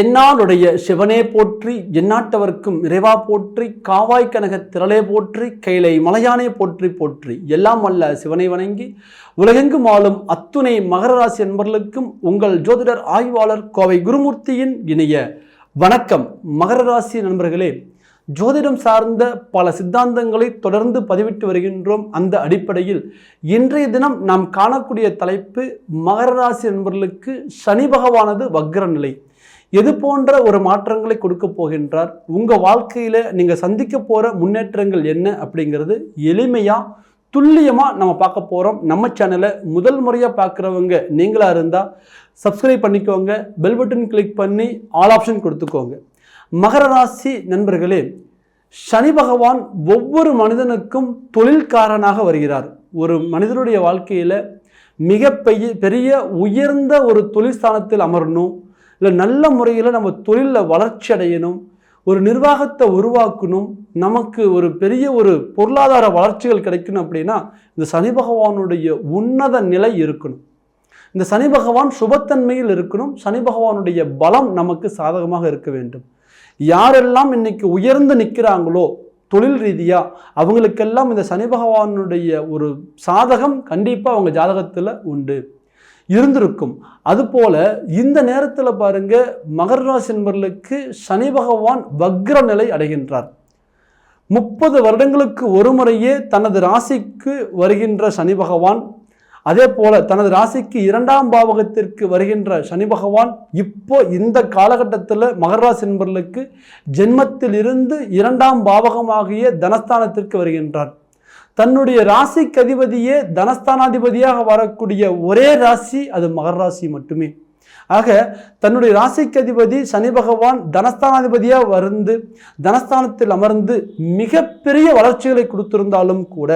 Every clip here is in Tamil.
தென்னாடுடைய சிவனே போற்றி எந்நாட்டவர்க்கும் இறைவா போற்றி காவாய் கனக திரளே போற்றி கைலை மலையானே போற்றி போற்றி எல்லாம் அல்ல சிவனை வணங்கி உலகெங்கும் ஆளும் அத்துணை மகர ராசி என்பர்களுக்கும் உங்கள் ஜோதிடர் ஆய்வாளர் கோவை குருமூர்த்தியின் இணைய வணக்கம். மகர ராசி நண்பர்களே ஜோதிடம் சார்ந்த பல சித்தாந்தங்களை தொடர்ந்து பதிவிட்டு வருகின்றோம். அந்த அடிப்படையில் இன்றைய தினம் நாம் காணக்கூடிய தலைப்பு மகர ராசி நண்பர்களுக்கு சனி பகவானது வக்ர நிலை எது போன்ற ஒரு மாற்றங்களை கொடுக்க போகின்றார்? உங்கள் வாழ்க்கையில் நீங்கள் சந்திக்க போகிற முன்னேற்றங்கள் என்ன அப்படிங்கிறது எளிமையாக துல்லியமாக நம்ம பார்க்க போகிறோம் நம்ம சேனலை முதல் முறையாக பார்க்குறவங்க நீங்களாக இருந்தால் சப்ஸ்கிரைப் பண்ணிக்கோங்க. பெல் பட்டன் கிளிக் பண்ணி ஆல் ஆப்ஷன் கொடுத்துக்கோங்க. மகர ராசி நண்பர்களே சனி பகவான் ஒவ்வொரு மனிதனுக்கும் தொழில்காரனாக வருகிறார். ஒரு மனிதனுடைய வாழ்க்கையில் மிக பெரிய பெரிய உயர்ந்த ஒரு தொழில் ஸ்தானத்தில் அமரணும். இல்லை நல்ல முறையில் நம்ம தொழிலில் வளர்ச்சி அடையணும் ஒரு நிர்வாகத்தை உருவாக்கணும் நமக்கு ஒரு பெரிய ஒரு பொருளாதார வளர்ச்சிகள் கிடைக்கணும் அப்படின்னா இந்த சனி பகவானுடைய உன்னத நிலை இருக்கணும். இந்த சனி பகவான் சுபத்தன்மையில் இருக்கணும் சனி பகவானுடைய பலம் நமக்கு சாதகமாக இருக்க வேண்டும். யாரெல்லாம் இன்னைக்கு உயர்ந்து நிற்கிறாங்களோ தொழில் ரீதியாக அவங்களுக்கெல்லாம் இந்த சனி பகவானுடைய ஒரு சாதகம் கண்டிப்பாக அவங்க ஜாதகத்தில் உண்டு. இருந்திருக்கும். அதுபோல இந்த நேரத்தில் பாருங்க மகர ராசி என்பவர்களுக்கு சனி பகவான் வக்ர நிலை அடைகின்றார். முப்பது வருடங்களுக்கு ஒரு முறையே தனது ராசிக்கு வருகின்ற சனி பகவான் அதே போல தனது ராசிக்கு இரண்டாம் பாவகத்திற்கு வருகின்ற சனி பகவான் இப்போ இந்த காலகட்டத்தில் மகர ராசி என்பவர்களுக்கு ஜென்மத்தில் இருந்து இரண்டாம் பாவகமாகிய தனஸ்தானத்திற்கு வருகின்றார். தன்னுடைய ராசிக்கு அதிபதியே தனஸ்தானாதிபதியாக வரக்கூடிய ஒரே ராசி அது மகர ராசி மட்டுமே. ஆக தன்னுடைய ராசிக்கு அதிபதி சனி பகவான் தனஸ்தானாதிபதியாக வந்து தனஸ்தானத்தில் அமர்ந்து மிகப்பெரிய வளர்ச்சிகளை கொடுத்திருந்தாலும் கூட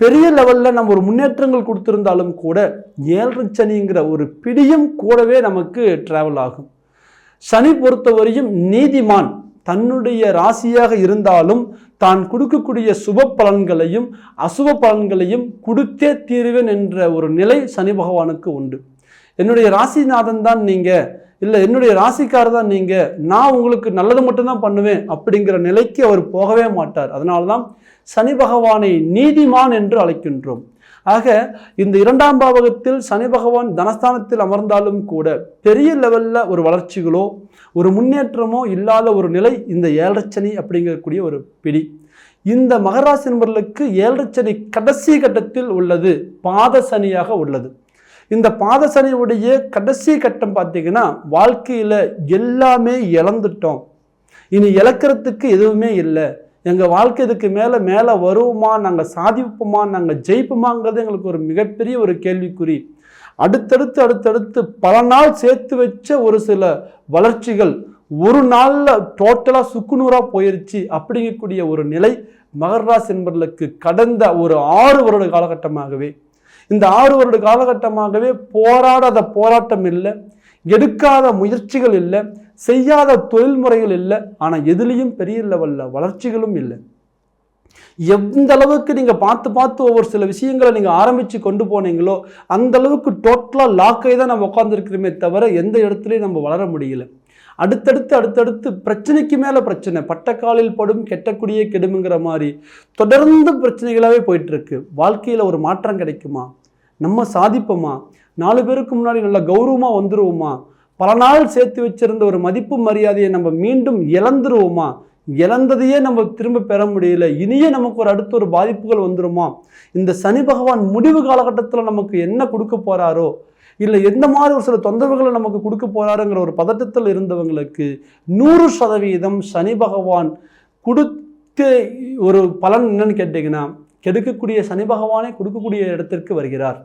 பெரிய லெவலில் நம்ம ஒரு முன்னேற்றங்கள் கொடுத்திருந்தாலும் கூட ஏழரை சனிங்கிற ஒரு பிடியும் கூடவே நமக்கு டிராவல் ஆகும். சனி பொறுத்தவரையும் நீதிமான் தன்னுடைய ராசியாக இருந்தாலும் தான் கொடுக்கக்கூடிய சுப பலன்களையும் அசுப பலன்களையும் கொடுத்தே தீருவேன் என்ற ஒரு நிலை சனி பகவானுக்கு உண்டு. என்னுடைய ராசிநாதன் தான் நீங்கள் இல்லை என்னுடைய ராசிக்காரர் தான் நீங்கள் நான் உங்களுக்கு நல்லது மட்டும்தான் பண்ணுவேன் அப்படிங்கிற நிலைக்கு அவர் போகவே மாட்டார். அதனால்தான் சனி பகவானை நீதிமான் என்று அழைக்கின்றோம். ஆக இந்த இரண்டாம் பாவகத்தில் சனி பகவான் தனஸ்தானத்தில் அமர்ந்தாலும் கூட பெரிய லெவலில் ஒரு வளர்ச்சிகளோ ஒரு முன்னேற்றமோ இல்லாத ஒரு நிலை இந்த ஏழரைச்சனி அப்படிங்கக்கூடிய ஒரு பிடி. இந்த மகராசி நண்பர்களுக்கு ஏழரைச்சனி கடைசி கட்டத்தில் உள்ளது பாத சனியாக உள்ளது. இந்த பாத சனியுடைய கடைசி கட்டம் பார்த்தீங்கன்னா வாழ்க்கையில் எல்லாமே இழந்துட்டோம். இனி இழக்கிறதுக்கு எதுவுமே இல்லை. எங்கள் வாழ்க்கை இதுக்கு மேலே மேலே வருவோமா? நாங்கள் சாதிப்போமா? நாங்கள் ஜெயிப்போமாங்கிறது எங்களுக்கு ஒரு மிகப்பெரிய ஒரு கேள்விக்குறி. அடுத்தடுத்து அடுத்தடுத்து பல நாள் சேர்த்து வச்ச ஒரு சில வளர்ச்சிகள் ஒரு நாளில் டோட்டலாக சுக்குநூறாக போயிருச்சு. அப்படிங்கக்கூடிய ஒரு நிலை மகர என்பர்களுக்கு கடந்த ஒரு ஆறு வருட காலகட்டமாகவே. இந்த ஆறு வருட காலகட்டமாகவே போராடாத போராட்டம் இல்லை. எடுக்காத முயற்சிகள் இல்லை. செய்யாத தொழில்முறைகள் இல்லை ஆனால் எதுலேயும் பெரிய லெவலில் வளர்ச்சிகளும் இல்லை. எந்த அளவுக்கு நீங்கள் பார்த்து பார்த்து ஒவ்வொரு சில விஷயங்களை நீங்கள் ஆரம்பித்து கொண்டு போனீங்களோ அந்த அளவுக்கு டோட்டலாக லாக்கை தான் நம்ம உட்காந்துருக்கிறோமே தவிர எந்த இடத்துலையும் நம்ம வளர முடியல. அடுத்தடுத்து அடுத்தடுத்து பிரச்சனைக்கு மேலே பிரச்சனை பட்டக்காலில் படும் கெட்டக்கூடிய கெடுமுங்கிற மாதிரி தொடர்ந்து பிரச்சனைகளாகவே போயிட்டுருக்கு. வாழ்க்கையில் ஒரு மாற்றம் கிடைக்குமா? நம்ம சாதிப்போமா? நாலு பேருக்கு முன்னாடி நல்ல கௌரவமாக வந்துடுவோமா பல நாள் சேர்த்து வச்சிருந்த ஒரு மதிப்பு மரியாதையை நம்ம மீண்டும் இழந்துருவோமா? இழந்ததையே நம்ம திரும்ப பெற முடியல. இனியே நமக்கு ஒரு அடுத்த ஒரு பாதிப்புகள் வந்துருமா? இந்த சனி பகவான் முடிவு காலகட்டத்தில் நமக்கு என்ன கொடுக்க போகிறாரோ இல்லை எந்த மாதிரி ஒரு சில தொந்தரவுகளை நமக்கு கொடுக்க போகிறாருங்கிற ஒரு பதட்டத்தில் இருந்தவங்களுக்கு நூறு சதவீதம் சனி பகவான் கொடுத்த ஒரு பலன் என்னன்னு கேட்டிங்கன்னா கெடுக்கக்கூடிய சனி பகவானே கொடுக்கக்கூடிய இடத்திற்கு வருகிறார்.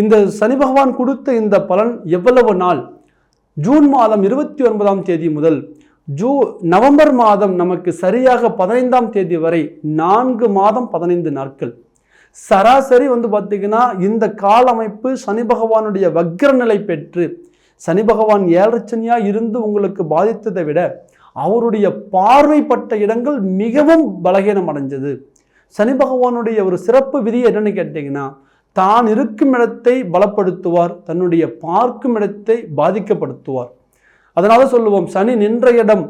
இந்த சனி பகவான் கொடுத்த இந்த பலன் எவ்வளவு நாள்? ஜூன் மாதம் இருபத்தி ஒன்பதாம் தேதி முதல் ஜூ நவம்பர் மாதம் நமக்கு சரியாக பதினைந்தாம் தேதி வரை நான்கு மாதம் பதினைந்து நாட்கள். சராசரி வந்து பார்த்திங்கன்னா இந்த கால அமைப்பு சனி பகவானுடைய வக்ர நிலை பெற்று சனி பகவான் ஏழரச்சனியாக இருந்து உங்களுக்கு பாதித்ததை விட அவருடைய பார்வைப்பட்ட இடங்கள் மிகவும் பலகீனம் அடைஞ்சது சனி பகவானுடைய ஒரு சிறப்பு விதி என்னன்னு கேட்டிங்கன்னா தான் இருக்கும் இடத்தை பலப்படுத்துவார் தன்னுடைய பார்க்கும் இடத்தை பாதிக்கப்படுத்துவார். அதனால சொல்லுவோம் சனி நின்ற இடம்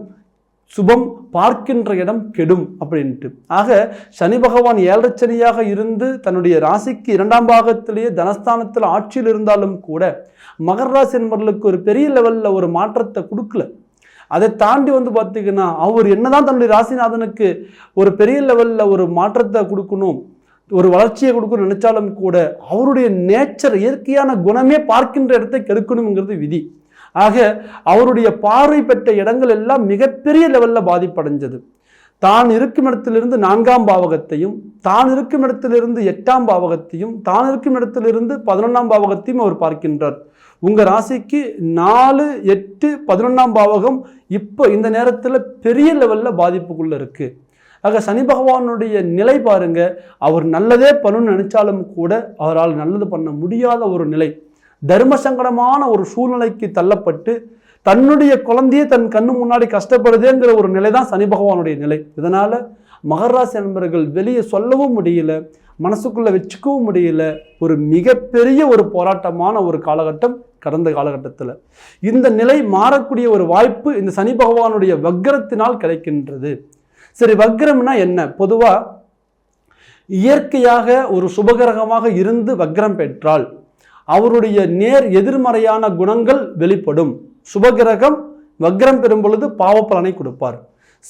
சுபம் பார்க்கின்ற இடம் கெடும் அப்படின்ட்டு. ஆக சனி பகவான் ஏழரை சனியாக இருந்து தன்னுடைய ராசிக்கு இரண்டாம் பாகத்திலேயே தனஸ்தானத்தில் ஆட்சியில் இருந்தாலும் கூட மகர ராசி என்பவர்களுக்கு ஒரு பெரிய லெவலில் ஒரு மாற்றத்தை கொடுக்கல. அதை தாண்டி வந்து பார்த்திங்கன்னா அவர் என்னதான் தன்னுடைய ராசிநாதனுக்கு ஒரு பெரிய லெவலில் ஒரு மாற்றத்தை கொடுக்கணும் ஒரு வளர்ச்சியை கொடுக்கணும்னு நினைச்சாலும் கூட அவருடைய நேச்சர் இயற்கையான குணமே பார்க்கின்ற இடத்தை கெடுக்கணுங்கிறது விதி. ஆக அவருடைய பார்வை பெற்ற இடங்கள் எல்லாம் மிகப்பெரிய லெவலில் பாதிப்படைஞ்சது. தான் இருக்கும் இடத்திலிருந்து நான்காம் பாவகத்தையும் தான் இருக்கும் இடத்திலிருந்து எட்டாம் பாவகத்தையும் தான் இருக்கும் இடத்திலிருந்து பதினொன்றாம் பாவகத்தையும் அவர் பார்க்கின்றார். உங்கள் ராசிக்கு நாலு எட்டு பதினொன்றாம் பாவகம் இப்போ இந்த நேரத்தில் பெரிய லெவலில் பாதிப்புக்குள்ளே இருக்குது ஆக சனி பகவானுடைய நிலை பாருங்க அவர் நல்லதே பண்ணணும்னு நினைச்சாலும் கூட அவரால் நல்லது பண்ண முடியாத ஒரு நிலை. தர்ம சங்கடமான ஒரு சூழ்நிலைக்கு தள்ளப்பட்டு தன்னுடைய குழந்தையே தன் கண்ணு முன்னாடி கஷ்டப்படுதேங்கிற ஒரு நிலை தான் சனி பகவானுடைய நிலை. இதனால மகராசி நண்பர்கள் வெளியே சொல்லவும் முடியல மனசுக்குள்ள வச்சுக்கவும் முடியல. ஒரு மிகப்பெரிய ஒரு போராட்டமான ஒரு காலகட்டம் கடந்த காலகட்டத்தில். இந்த நிலை மாறக்கூடிய ஒரு வாய்ப்பு இந்த சனி பகவானுடைய வக்கரத்தினால் கிடைக்கின்றது. சரி வக்ரம்னா என்ன? பொதுவாக இயற்கையாக ஒரு சுபகிரகமாக இருந்து வக்ரம் பெற்றால் அவருடைய நேர் எதிர்மறையான குணங்கள் வெளிப்படும். சுபகிரகம் வக்ரம் பெறும் பொழுது பாவ பலனை கொடுப்பார்.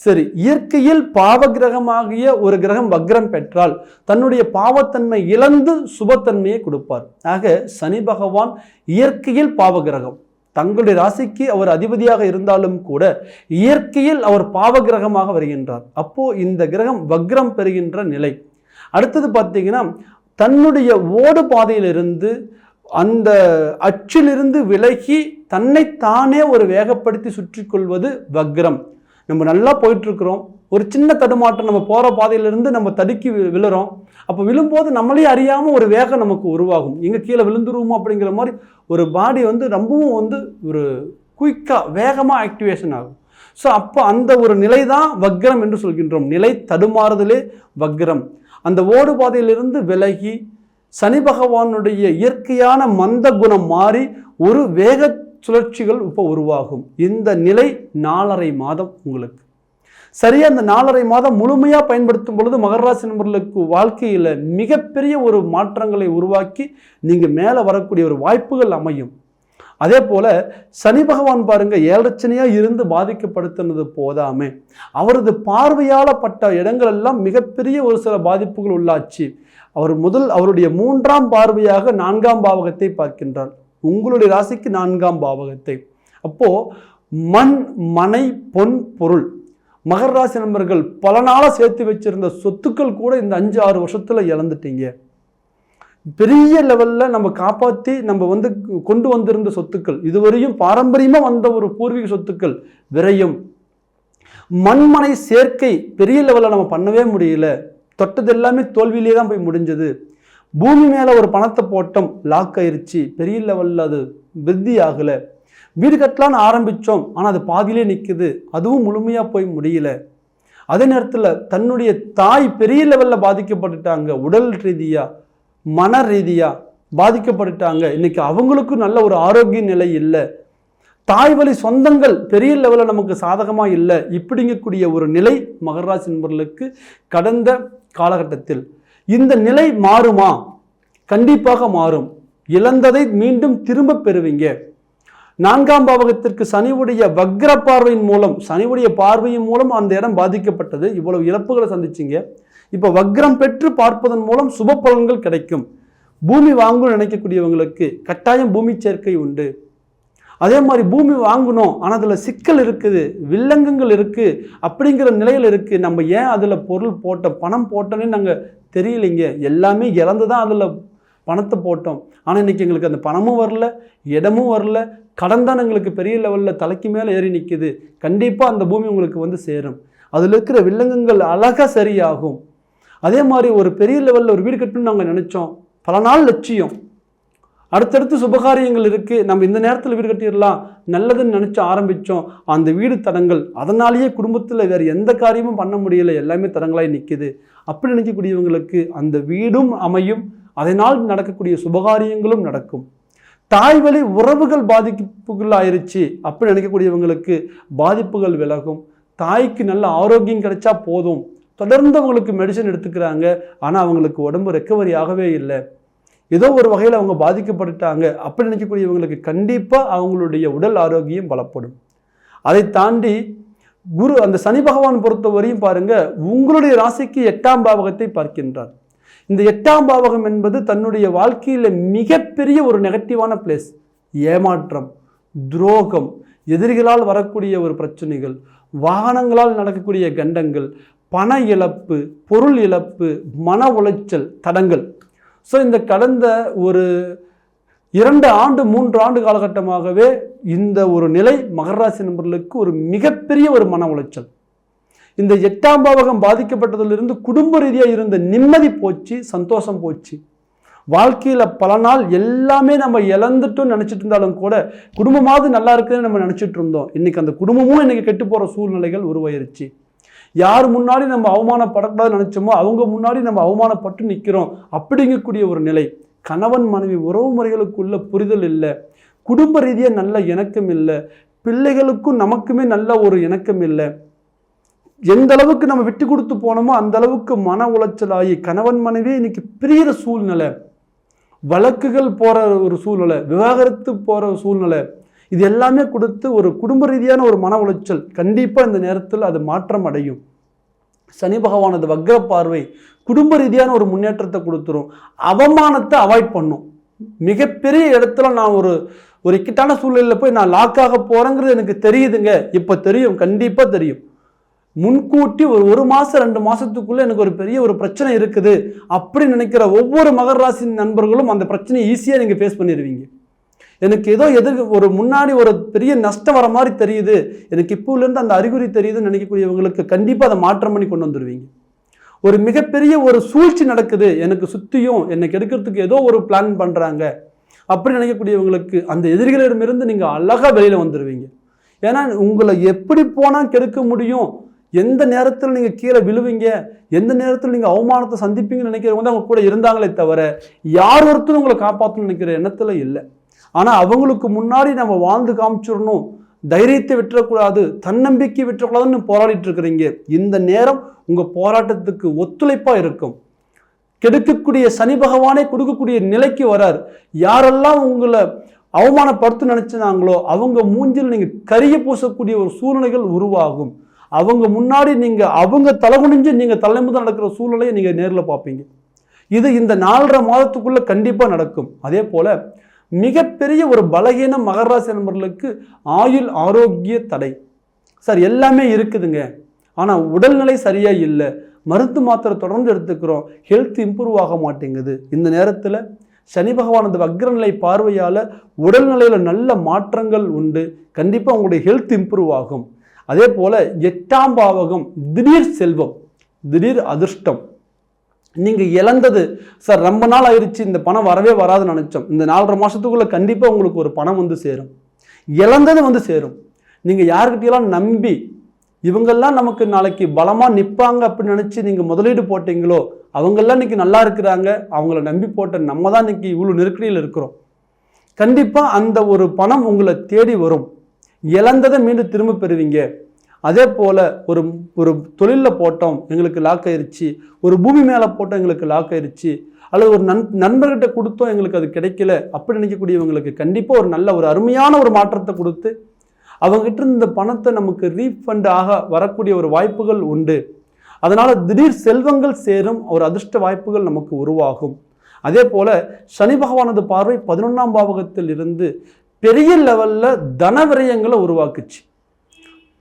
சரி இயற்கையில் பாவகிரகமாகிய ஒரு கிரகம் வக்ரம் பெற்றால் தன்னுடைய பாவத்தன்மை இழந்து சுபத்தன்மையை கொடுப்பார். ஆக சனி பகவான் இயற்கையில் பாவகிரகம் தங்களுடைய ராசிக்கு அவர் அதிபதியாக இருந்தாலும் கூட இயற்கையில் அவர் பாவ கிரகமாக வருகின்றார். அப்போது இந்த கிரகம் வக்ரம் பெறுகின்ற நிலை. அடுத்தது பார்த்தீங்கன்னா தன்னுடைய ஓடு பாதையிலிருந்து அந்த அச்சிலிருந்து விலகி தன்னைத்தானே ஒரு வேகப்படுத்தி சுற்றி கொள்வது வக்ரம். நம்ம நல்லா போயிட்டுருக்குறோம். ஒரு சின்ன தடுமாற்றம் நம்ம போகிற பாதையிலிருந்து நம்ம தடுக்கி வி- விழுறோம். அப்போ விழும்போது நம்மளே அறியாமல் ஒரு வேகம் நமக்கு உருவாகும். எங்கே கீழே விழுந்துருவோமோ அப்படிங்கிற மாதிரி ஒரு பாடி வந்து ரொம்பவும் வந்து ஒரு குயிக்காக வேகமாக ஆக்டிவேஷன் ஆகும். ஸோ அப்போ அந்த ஒரு நிலை தான் வக்ரம் என்று சொல்கின்றோம். நிலை தடுமாறுதலே வக்ரம். அந்த ஓடு பாதையிலிருந்து விலகி சனி பகவானுடைய இயற்கையான மந்த குணம் மாறி ஒரு வேக சுழற்சிகள் இப்போ உருவாகும். இந்த நிலை நாலரை மாதம் உங்களுக்கு. சரியா அந்த நாலரை மாதம் முழுமையாக பயன்படுத்தும் பொழுது மகராசி நண்பர்களுக்கு வாழ்க்கையில் மிகப்பெரிய ஒரு மாற்றங்களை உருவாக்கி நீங்கள் மேலே வரக்கூடிய ஒரு வாய்ப்புகள் அமையும். அதே போல் சனி பகவான் பாருங்கள் ஏழச்சனையாக இருந்து பாதிக்கப்படுத்தினது போதாமே. அவரது பார்வையால் பட்ட இடங்கள் எல்லாம் மிகப்பெரிய ஒரு சில பாதிப்புகள் உள்ளாச்சு. அவர் முதல் அவருடைய மூன்றாம் பார்வையாக நான்காம் பாவகத்தை பார்க்கின்றார். உங்களுடைய ராசிக்கு நான்காம் பாவகத்தை. அப்போது மண் மனை பொன் பொருள். மகர ராசி நண்பர்கள் பல நாளாக சேர்த்து வச்சிருந்த சொத்துக்கள் கூட இந்த அஞ்சு ஆறு வருஷத்தில் இழந்துட்டீங்க. பெரிய லெவலில் நம்ம காப்பாற்றி நம்ம வந்து கொண்டு வந்திருந்த சொத்துக்கள் இதுவரையும் பாரம்பரியமாக வந்த ஒரு பூர்வீக சொத்துக்கள் விரையும். மண்மனை சேர்க்கை பெரிய லெவலில் நம்ம பண்ணவே முடியல. தொட்டது எல்லாமே தோல்வியிலே தான் போய் முடிஞ்சது. பூமி மேலே ஒரு பணத்தை போட்டோம் லாக் ஆயிருச்சு. பெரிய லெவலில் அது விருத்தி ஆகலை. வீடு கட்டலான்னு ஆரம்பித்தோம் ஆனால் அது பாதியிலே நிற்குது அதுவும் முழுமையாக போய் முடியல. அதே நேரத்தில் தன்னுடைய தாய் பெரிய லெவலில் பாதிக்கப்பட்டுட்டாங்க. உடல் ரீதியாக மன ரீதியாக பாதிக்கப்பட்டுட்டாங்க. இன்றைக்கி அவங்களுக்கும் நல்ல ஒரு ஆரோக்கிய நிலை இல்லை. தாய் வழி சொந்தங்கள் பெரிய லெவலில் நமக்கு சாதகமாக இல்லை. இப்படிங்கக்கூடிய ஒரு நிலை மகராஜ் நண்பர்களுக்கு கடந்த காலகட்டத்தில். இந்த நிலை மாறுமா? கண்டிப்பாக மாறும். இழந்ததை மீண்டும் திரும்ப பெறுவீங்க. நான்காம் பாவகத்திற்கு சனிவுடைய வக்ர பார்வையின் மூலம் சனிவுடைய பார்வையின் மூலம் அந்த இடம் பாதிக்கப்பட்டது. இவ்வளவு இழப்புகளை சந்திச்சிங்க. இப்போ வக்ரம் பெற்று பார்ப்பதன் மூலம் சுப பலன்கள் கிடைக்கும். பூமி வாங்கணும்னு நினைக்கக்கூடியவங்களுக்கு கட்டாயம் பூமி சேர்க்கை உண்டு. அதே மாதிரி பூமி வாங்கணும் ஆனால் அதில் சிக்கல் இருக்குது வில்லங்கங்கள் இருக்குது அப்படிங்கிற நிலையில் இருக்குது நம்ம ஏன் அதில் பொருள் போட்ட பணம் போட்டோன்னே நாங்கள் தெரியலைங்க. எல்லாமே இழந்து தான் அதில் பணத்தை போட்டோம். ஆனால் இன்றைக்கி எங்களுக்கு அந்த பணமும் வரல இடமும் வரல கடன் தான் எங்களுக்கு பெரிய லெவலில் தலைக்கு மேலே ஏறி நிற்கிது கண்டிப்பாக அந்த பூமி உங்களுக்கு வந்து சேரும். அதில் இருக்கிற வில்லங்கங்கள் அழகாக சரியாகும். அதே மாதிரி ஒரு பெரிய லெவலில் ஒரு வீடு கட்டணும்னு நாங்கள் நினச்சோம். பல நாள் லட்சியம். அடுத்தடுத்து சுபகாரியங்கள் இருக்குது நம்ம இந்த நேரத்தில் வீடு கட்டிடலாம். நல்லதுன்னு நினச்சி ஆரம்பித்தோம் அந்த வீடு தடங்கள் அதனாலேயே குடும்பத்தில் வேறு எந்த காரியமும் பண்ண முடியல. எல்லாமே தடங்களாய் நிற்கிது அப்படி நினைக்கக்கூடியவங்களுக்கு அந்த வீடும் அமையும். அதனால் நடக்கக்கூடிய சுபகாரியங்களும் நடக்கும். தாய் வழி உறவுகள் பாதிப்புகள் ஆயிடுச்சு அப்படி நினைக்கக்கூடியவங்களுக்கு பாதிப்புகள் விலகும். தாய்க்கு நல்ல ஆரோக்கியம் கிடைச்சா போதும். தொடர்ந்து அவங்களுக்கு மெடிசன் எடுத்துக்கிறாங்க. ஆனால் அவங்களுக்கு உடம்பு ரெக்கவரி ஆகவே இல்லை. ஏதோ ஒரு வகையில் அவங்க பாதிக்கப்பட்டுட்டாங்க அப்படி நினைக்கக்கூடியவங்களுக்கு கண்டிப்பாக அவங்களுடைய உடல் ஆரோக்கியம் பலப்படும். அதை தாண்டி குரு அந்த சனி பகவான் பொறுத்த வரையும் பாருங்க உங்களுடைய ராசிக்கு எட்டாம் பாவகத்தை பார்க்கின்றார். இந்த எட்டாம் பாவகம் என்பது தன்னுடைய வாழ்க்கையில் மிகப்பெரிய ஒரு நெகட்டிவான பிளேஸ் ஏமாற்றம் துரோகம் எதிரிகளால் வரக்கூடிய ஒரு பிரச்சனைகள் வாகனங்களால் நடக்கக்கூடிய கண்டங்கள் பண இழப்பு பொருள் இழப்பு மன உளைச்சல் தடங்கள். ஸோ இந்த கடந்த ஒரு இரண்டு ஆண்டு மூன்று ஆண்டு காலகட்டமாகவே இந்த ஒரு நிலை மகராசி நண்பர்களுக்கு ஒரு மிகப்பெரிய ஒரு மன உளைச்சல். இந்த எட்டாம் பாவகம் பாதிக்கப்பட்டதிலிருந்து குடும்ப ரீதியாக இருந்த நிம்மதி போச்சு சந்தோஷம் போச்சு. வாழ்க்கையில் பல நாள் எல்லாமே நம்ம இழந்துட்டோம் நினச்சிட்டு இருந்தாலும் கூட குடும்பமாவது நல்லா இருக்குதுன்னு நம்ம நினச்சிட்டு இருந்தோம். இன்றைக்கி அந்த குடும்பமும் இன்றைக்கி கெட்டு போகிற சூழ்நிலைகள் உருவாயிருச்சு. யார் முன்னாடி நம்ம அவமானப்படக்கூடாதுன்னு நினச்சோமோ அவங்க முன்னாடி நம்ம அவமானப்பட்டு நிற்கிறோம் அப்படிங்கக்கூடிய ஒரு நிலை. கணவன் மனைவி உறவு முறைகளுக்குள்ள புரிதல் இல்லை. குடும்ப ரீதியாக நல்ல இணக்கம் இல்லை. பிள்ளைகளுக்கும் நமக்குமே நல்ல ஒரு இணக்கம் இல்லை. எந்த அளவுக்கு நம்ம விட்டு கொடுத்து போனோமோ அந்த அளவுக்கு மன உளைச்சல் ஆகி கணவன் மனைவி இன்னைக்கு பிரியிற சூழ்நிலை. வழக்குகள் போகிற ஒரு சூழ்நிலை. விவாகரத்து போகிற சூழ்நிலை. இது எல்லாமே கொடுத்து ஒரு குடும்ப ரீதியான ஒரு மன உளைச்சல். கண்டிப்பாக இந்த நேரத்தில் அது மாற்றம் அடையும். சனி பகவானது வக்ர பார்வை குடும்ப ரீதியான ஒரு முன்னேற்றத்தை கொடுத்துரும். அவமானத்தை அவாய்ட் பண்ணும். மிகப்பெரிய இடத்துல நான் ஒரு ஒரு இக்கட்டான சூழ்நிலையில் போய் நான் லாக்காக போகிறேங்கிறது எனக்கு தெரியுதுங்க. இப்போ தெரியும் கண்டிப்பாக தெரியும். முன்கூட்டி ஒரு ஒரு மாதம் ரெண்டு மாதத்துக்குள்ளே எனக்கு ஒரு பெரிய ஒரு பிரச்சனை இருக்குது. அப்படி நினைக்கிற ஒவ்வொரு மகர ராசி நண்பர்களும் அந்த பிரச்சனையை ஈஸியாக நீங்கள் ஃபேஸ் பண்ணிடுவீங்க எனக்கு ஏதோ எதிர் ஒரு முன்னாடி ஒரு பெரிய நஷ்டம் வர மாதிரி தெரியுது. எனக்கு இப்போலேருந்து அந்த அறிகுறி தெரியுதுன்னு நினைக்கக்கூடியவங்களுக்கு கண்டிப்பாக அதை மாற்றம் பண்ணி கொண்டு வந்துடுவீங்க ஒரு மிகப்பெரிய ஒரு சூழ்ச்சி நடக்குது. எனக்கு சுற்றியும் என்னை கெடுக்கிறதுக்கு ஏதோ ஒரு பிளான் பண்ணுறாங்க அப்படி நினைக்கக்கூடியவங்களுக்கு அந்த எதிரிகளிடமிருந்து நீங்கள் அழகாக வெளியில் வந்துடுவீங்க ஏன்னா உங்களை எப்படி போனால் கெடுக்க முடியும்? எந்த நேரத்தில் நீங்கள் கீழே விழுவீங்க? எந்த நேரத்தில் நீங்கள் அவமானத்தை சந்திப்பீங்கன்னு நினைக்கிறவங்க தான் அவங்க கூட இருந்தாங்களே தவிர யார் ஒருத்தரும் உங்களை காப்பாற்றணும்னு நினைக்கிற எண்ணத்தில் இல்லை. ஆனால் அவங்களுக்கு முன்னாடி நம்ம வாழ்ந்து காமிச்சிடணும். தைரியத்தை விட்டுறக்கூடாது தன்னம்பிக்கை விட்டுறக்கூடாதுன்னு போராடிட்டு இருக்கிறீங்க. இந்த நேரம் உங்கள் போராட்டத்துக்கு ஒத்துழைப்பாக இருக்கும். கெடுக்கக்கூடிய சனி பகவானே கொடுக்கக்கூடிய நிலைக்கு வரார். யாரெல்லாம் உங்களை அவமானப்படுத்த நினச்சினாங்களோ அவங்க மூஞ்சில் நீங்கள் கரிய பூசக்கூடிய ஒரு சூழ்நிலைகள் உருவாகும். அவங்க முன்னாடி நீங்கள் அவங்க தலைகுனிஞ்சு நீங்கள் தலைமுதல் நடக்கிற சூழ்நிலையை நீங்கள் நேரில் பார்ப்பீங்க. இது இந்த நாலரை மாதத்துக்குள்ளே கண்டிப்பாக நடக்கும். அதே போல் மிகப்பெரிய ஒரு பலகீன மகராசி நண்பர்களுக்கு ஆயுள் ஆரோக்கிய தடை. சார் எல்லாமே இருக்குதுங்க. ஆனால் உடல்நிலை சரியாக இல்லை. மருந்து மாத்திரை தொடர்ந்து எடுத்துக்கிறோம். ஹெல்த் இம்ப்ரூவ் ஆக மாட்டேங்குது. இந்த நேரத்தில் சனி பகவானது வக்ரநிலை பார்வையால் உடல்நிலையில் நல்ல மாற்றங்கள் உண்டு. கண்டிப்பாக உங்களுடைய ஹெல்த் இம்ப்ரூவ் ஆகும். அதே போல் எட்டாம் பாவகம் திடீர் செல்வம் திடீர் அதிர்ஷ்டம். நீங்கள் இழந்தது. சார் ரொம்ப நாள் ஆயிடுச்சு இந்த பணம் வரவே வராதுன்னு நினச்சோம். இந்த நாலரை மாதத்துக்குள்ளே கண்டிப்பாக உங்களுக்கு ஒரு பணம் வந்து சேரும். இழந்தது வந்து சேரும். நீங்கள் யாருக்கிட்டையெல்லாம் நம்பி இவங்கெல்லாம் நமக்கு நாளைக்கு பலமாக நிற்பாங்க அப்படின்னு நினச்சி நீங்கள் முதலீடு போட்டீங்களோ அவங்கெல்லாம் இன்னைக்கு நல்லா இருக்கிறாங்க. அவங்கள நம்பி போட்ட நம்ம தான் இன்றைக்கி இவ்வளோ நெருக்கடியில் இருக்கிறோம். கண்டிப்பாக அந்த ஒரு பணம் உங்களை தேடி வரும். இழந்ததை மீண்டும் திரும்ப பெறுவீங்க. அதே போல் ஒரு ஒரு தொழிலில் போட்டோம் எங்களுக்கு லாக் ஆயிடுச்சு ஒரு பூமி மேலே போட்டோம் எங்களுக்கு லாக் ஆயிடுச்சு அல்லது ஒரு நண் நண்பர்கிட்ட கொடுத்தோம் எங்களுக்கு அது கிடைக்கல. அப்படி நினைக்கக்கூடியவங்களுக்கு கண்டிப்பாக ஒரு நல்ல ஒரு அருமையான ஒரு மாற்றத்தை கொடுத்து அவங்ககிட்ட இருந்த பணத்தை நமக்கு ரீஃபண்ட் ஆக வரக்கூடிய ஒரு வாய்ப்புகள் உண்டு. அதனால் திடீர் செல்வங்கள் சேரும் ஒரு அதிர்ஷ்ட வாய்ப்புகள் நமக்கு உருவாகும். அதே போல் சனி பகவானது பார்வை பதினொன்றாம் பாவகத்தில் இருந்து பெரிய லெவலில் தன விரயங்களை உருவாக்குச்சு.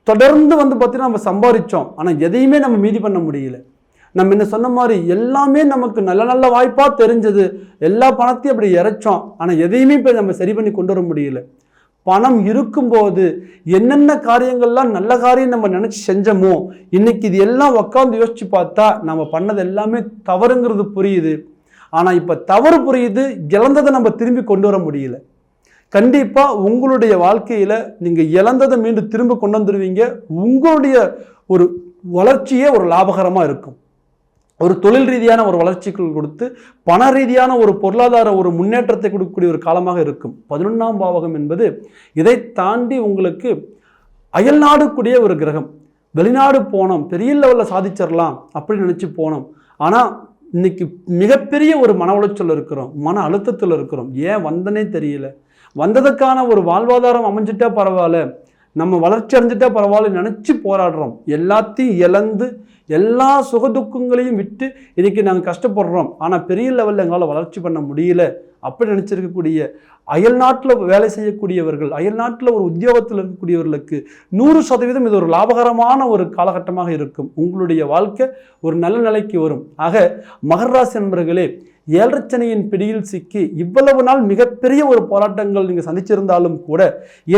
தொடர்ந்து வந்து பார்த்தீங்கன்னா நம்ம சம்பாதிச்சோம். ஆனால் எதையுமே நம்ம மீதி பண்ண முடியல. நம்ம என்ன சொன்ன மாதிரி எல்லாமே நமக்கு நல்ல நல்ல வாய்ப்பாக தெரிஞ்சது. எல்லா பணத்தையும் அப்படி இறைச்சோம். ஆனால் எதையுமே இப்போ நம்ம சரி பண்ணி கொண்டு வர முடியல. பணம் இருக்கும்போது என்னென்ன காரியங்கள்லாம் நல்ல காரியம் நம்ம நினச்சி செஞ்சோமோ இன்னைக்கு இது எல்லாம் உக்காந்து யோசிச்சு பார்த்தா நம்ம பண்ணது எல்லாமே தவறுங்கிறது புரியுது. ஆனால் இப்போ தவறு புரியுது இழந்ததை நம்ம திரும்பி கொண்டு வர முடியல. கண்டிப்பாக உங்களுடைய வாழ்க்கையில் நீங்கள் இழந்ததை மீண்டும் திரும்ப கொண்டு வந்துடுவீங்க உங்களுடைய ஒரு வளர்ச்சியே ஒரு லாபகரமாக இருக்கும். ஒரு தொழில் ரீதியான ஒரு வளர்ச்சிக்குள் கொடுத்து பண ரீதியான ஒரு பொருளாதார ஒரு முன்னேற்றத்தை கொடுக்கக்கூடிய ஒரு காலமாக இருக்கும். பதினொன்றாம் பாவகம் என்பது இதை தாண்டி உங்களுக்கு அயல்நாடு ஒரு கிரகம். வெளிநாடு போனோம் பெரிய லெவலில் சாதிச்சிடலாம் அப்படின்னு நினச்சி போனோம். ஆனால் இன்னைக்கு மிகப்பெரிய ஒரு மன உளைச்சல் இருக்கிறோம். மன அழுத்தத்தில் இருக்கிறோம். ஏன் வந்தனே தெரியல. வந்ததுக்கான ஒரு வாழ்வாதாரம் அமைஞ்சிட்டா பரவாயில்ல. நம்ம வளர்ச்சி அடைஞ்சிட்டா பரவாயில்ல நினச்சி போராடுறோம். எல்லாத்தையும் இழந்து எல்லா சுகதுக்கங்களையும் விட்டு இன்றைக்கி நாங்கள் கஷ்டப்படுறோம். ஆனால் பெரிய லெவலில் எங்களால் வளர்ச்சி பண்ண முடியல. அப்படி நினச்சிருக்கக்கூடிய அயல் நாட்டில் வேலை செய்யக்கூடியவர்கள் அயல் நாட்டில் ஒரு உத்தியோகத்தில் இருக்கக்கூடியவர்களுக்கு நூறு சதவீதம் இது ஒரு லாபகரமான ஒரு காலகட்டமாக இருக்கும். உங்களுடைய வாழ்க்கை ஒரு நல்ல நிலைக்கு வரும். ஆக மகராசி நண்பர்களே ஏழரச்சனையின் பிடியில் சிக்கி இவ்வளவு நாள் மிகப்பெரிய ஒரு போராட்டங்கள் நீங்கள் சந்திச்சிருந்தாலும் கூட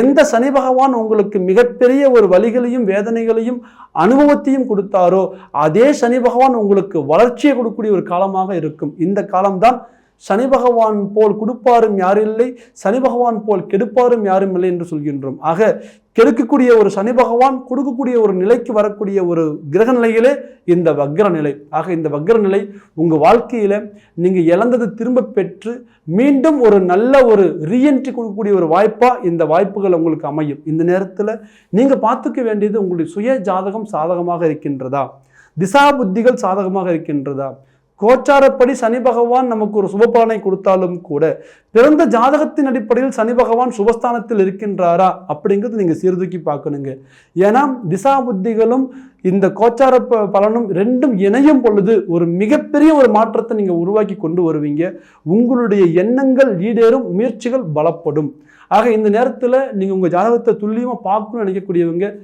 எந்த சனி பகவான் உங்களுக்கு மிகப்பெரிய ஒரு வழிகளையும் வேதனைகளையும் அனுபவத்தையும் கொடுத்தாரோ அதே சனி பகவான் உங்களுக்கு வளர்ச்சியை கொடுக்கக்கூடிய ஒரு காலமாக இருக்கும். இந்த காலம்தான் சனி பகவான் போல் கொடுப்பாரும் யாரில்லை சனி பகவான் போல் கெடுப்பாரும் யாரும் இல்லை என்று சொல்கின்றோம். ஆக கெடுக்கக்கூடிய ஒரு சனி பகவான் கொடுக்கக்கூடிய ஒரு நிலைக்கு வரக்கூடிய ஒரு கிரக நிலையிலே இந்த வக்ர நிலை. ஆக இந்த வக்ர நிலை உங்கள் வாழ்க்கையில் நீங்கள் இழந்தது திரும்ப பெற்று மீண்டும் ஒரு நல்ல ஒரு ரீஎன்ட்ரி கொடுக்கக்கூடிய ஒரு வாய்ப்பாக இந்த வாய்ப்புகள் உங்களுக்கு அமையும். இந்த நேரத்தில் நீங்கள் பார்த்துக்க வேண்டியது உங்களுடைய சுய ஜாதகம் சாதகமாக இருக்கின்றதா? திசா புத்திகள் சாதகமாக இருக்கின்றதா? கோச்சாரப்படி சனி பகவான் நமக்கு ஒரு சுபபலனை கொடுத்தாலும் கூட பிறந்த ஜாதகத்தின் அடிப்படையில் சனி பகவான் சுபஸ்தானத்தில் இருக்கின்றாரா? அப்படிங்கிறது நீங்கள் சீர்தூக்கி பார்க்கணுங்க. ஏன்னா திசா புத்திகளும் இந்த கோச்சார ப- பலனும் ரெண்டும் இணையும் பொழுது ஒரு மிகப்பெரிய ஒரு மாற்றத்தை நீங்கள் உருவாக்கி கொண்டு வருவீங்க. உங்களுடைய எண்ணங்கள் ஈடேறும் முயற்சிகள் பலப்படும். ஆக இந்த நேரத்தில் நீங்கள் உங்கள் ஜாதகத்தை துல்லியமாக பார்க்கணும்னு நினைக்கக்கூடியவங்க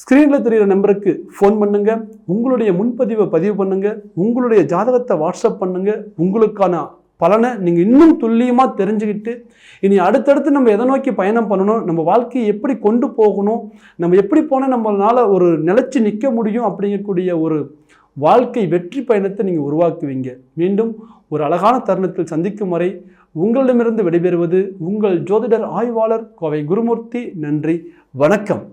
ஸ்க்ரீனில் தெரிகிற நம்பருக்கு ஃபோன் பண்ணுங்க. உங்களுடைய முன்பதிவை பதிவு பண்ணுங்க. உங்களுடைய ஜாதகத்தை வாட்ஸ்அப் பண்ணுங்க. உங்களுக்கான பலனை நீங்கள் இன்னும் துல்லியமாக தெரிஞ்சுக்கிட்டு இனி அடுத்தடுத்து நம்ம எதை நோக்கி பயணம் பண்ணணும் நம்ம வாழ்க்கையை எப்படி கொண்டு போகணும் நம்ம எப்படி போனால் நம்மளால ஒரு நிலச்சி நிற்க முடியும் அப்படிங்கக்கூடிய ஒரு வாழ்க்கை வெற்றி பயணத்தை நீங்கள் உருவாக்குவீங்க. மீண்டும் ஒரு அழகான தருணத்தில் சந்திக்கும் வரை உங்களிடமிருந்து விடைபெறுவது உங்கள் ஜோதிடர் ஆய்வாளர் கோவை குருமூர்த்தி. நன்றி வணக்கம்.